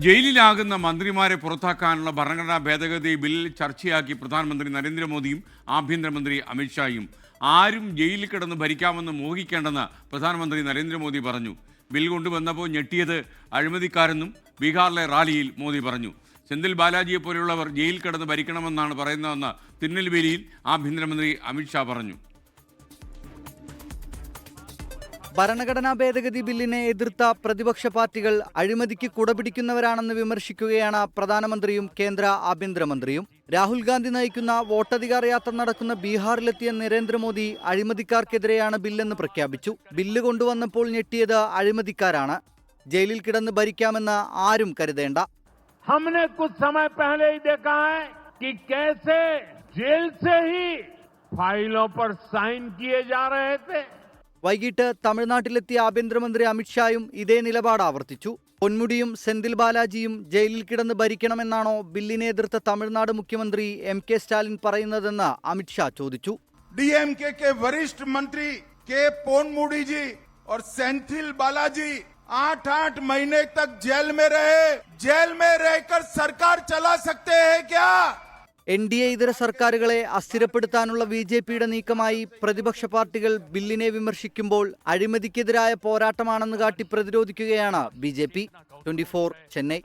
ജയിലിലാകുന്ന മന്ത്രിമാരെ പുറത്താക്കാനുള്ള ഭരണഘടനാ ഭേദഗതി ബിൽ ചർച്ചയാക്കി പ്രധാനമന്ത്രി നരേന്ദ്രമോദിയും ആഭ്യന്തരമന്ത്രി അമിത്ഷായും. ആരും ജയിലിൽ കിടന്ന് ഭരിക്കാമെന്ന് മോഹിക്കേണ്ടെന്ന് പ്രധാനമന്ത്രി നരേന്ദ്രമോദി പറഞ്ഞു. ബിൽ കൊണ്ടുവന്നപ്പോൾ ഞെട്ടിയത് അഴിമതിക്കാരെന്നും ബീഹാറിലെ റാലിയിൽ മോദി പറഞ്ഞു. സെന്തിൽ ബാലാജിയെ പോലെയുള്ളവർ ജയിലിൽ കിടന്ന് ഭരിക്കണമെന്നാണ് പറയുന്നതെന്ന് തിരുനെൽവേലിയിൽ ആഭ്യന്തരമന്ത്രി അമിത്ഷാ പറഞ്ഞു. ഭരണഘടനാ ഭേദഗതി ബില്ലിനെ എതിർത്ത പ്രതിപക്ഷ പാർട്ടികൾ അഴിമതിക്ക് കുടപിടിക്കുന്നവരാണെന്ന് വിമർശിക്കുകയാണ് പ്രധാനമന്ത്രിയും കേന്ദ്ര ആഭ്യന്തരമന്ത്രിയും രാഹുൽ ഗാന്ധി നയിക്കുന്ന വോട്ടധികാര യാത്ര നടക്കുന്ന ബീഹാറിലെത്തിയ നരേന്ദ്രമോദി അഴിമതിക്കാർക്കെതിരെയാണ് ബില്ലെന്ന് പ്രഖ്യാപിച്ചു ബില്ല് കൊണ്ടുവന്നപ്പോൾ ഞെട്ടിയത് അഴിമതിക്കാരാണ് ജയിലിൽ കിടന്ന് ഭരിക്കാമെന്ന് ആരും കരുതേണ്ട हमने कुछ समय पहले ही देखा है कि कैसे जेल से ही फाइलों पर साइन किए जा रहे थे വൈകിട്ട് തമിഴ്നാട്ടിലെത്തിയ ആഭ്യന്തരമന്ത്രി അമിത്ഷായും ഇതേ നിലപാട് ആവർത്തിച്ചു പൊന്മുടിയും സെന്തിൽ ബാലാജിയും ജയിലിൽ കിടന്ന് ഭരിക്കണമെന്നാണോ ബില്ലിനെ എതിർത്ത തമിഴ്നാട് മുഖ്യമന്ത്രി എം കെ സ്റ്റാലിൻ പറയുന്നതെന്ന് അമിത്ഷാ ചോദിച്ചു डीएमके के वरिष्ठ मंत्री के पोनमुडी जी और सेंथिल बालाजी आठ आठ महीने तक जेल में रहे जेल में रहकर सरकार चला सकते हैं क्या എൻ ഡി എ ഇതര സർക്കാരുകളെ അസ്ഥിരപ്പെടുത്താനുള്ള ബി ജെ പിയുടെ നീക്കമായി പ്രതിപക്ഷ പാർട്ടികൾ ബില്ലിനെ വിമർശിക്കുമ്പോൾ അഴിമതിക്കെതിരായ പോരാട്ടമാണെന്ന് കാട്ടി പ്രതിരോധിക്കുകയാണ് B J P. Twenty Chennai.